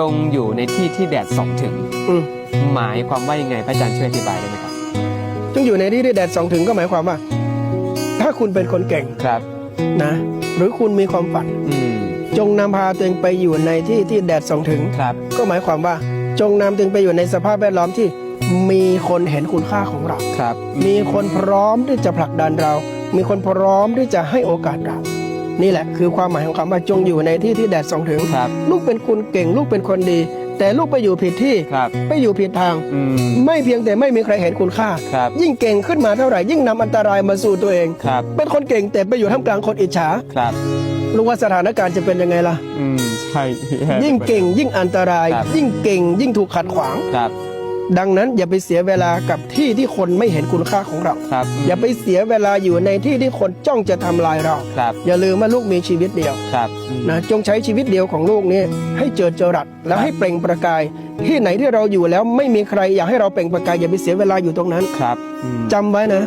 จงอยู่ในที่ที่แดดส่องถึง อืมหมายความว่ายังไงพระอาจารย์ช่วยอธิบายได้ไหมครับจงอยู่ในที่ที่แดดส่องถึงก็หมายความว่า ถ้าคุณเป็นคนเก่งครับ นะ หรือคุณมีความฝัน อืมจงนำพาตัวเองไปอยู่ในที่ที่แดดส่องถึง ครับก็หมายความว่า จงนำตัวเองไปอยู่ในสภาพแวดล้อมที่ มีคนเห็นคุณค่าของเรา ครับมีคนพร้อมที่จะผลักดันเรา มีคนพร้อมที่จะให้โอกาสเรา นี่แหละคือความหมายของคำว่าจงอยู่ในที่ที่แดดส่องถึง ครับ ลูกเป็นคนเก่ง ลูกเป็นคนดี แต่ลูกไปอยู่ผิดที่ ครับ ไปอยู่ผิดทาง อืม ไม่เพียงแต่ไม่มีใครเห็นคุณค่า ครับยิ่งเก่งขึ้นมาเท่าไหร่ ยิ่งนำอันตรายมาสู่ตัวเอง ครับ เป็นคนเก่งแต่ไปอยู่ท่ามกลางคนอิจฉาครับลูกว่าสถานการณ์จะเป็นยังไงล่ะ อืม ใช่ ยิ่งเก่งยิ่งอันตราย ครับ ยิ่งเก่งยิ่งถูกขัดขวาง ครับ ดังนั้นอย่าไปเสียเวลากับที่ที่คนไม่เห็นคุณค่าของเรา ครับอย่าไปเสียเวลาอยู่ในที่ที่คนจ้องจะทำลายเรา ครับอย่าลืมว่าลูกมีชีวิตเดียวครับอืมนะจงใช้ชีวิตเดียวของลูกนี้ให้เจอเจอรัดแล้วให้เปล่งประกาย ที่ไหนที่เราอยู่แล้วไม่มีใครอยากให้เราเปล่งประกายอย่าไปเสียเวลาอยู่ตรงนั้นครับอืมจำไว้นะ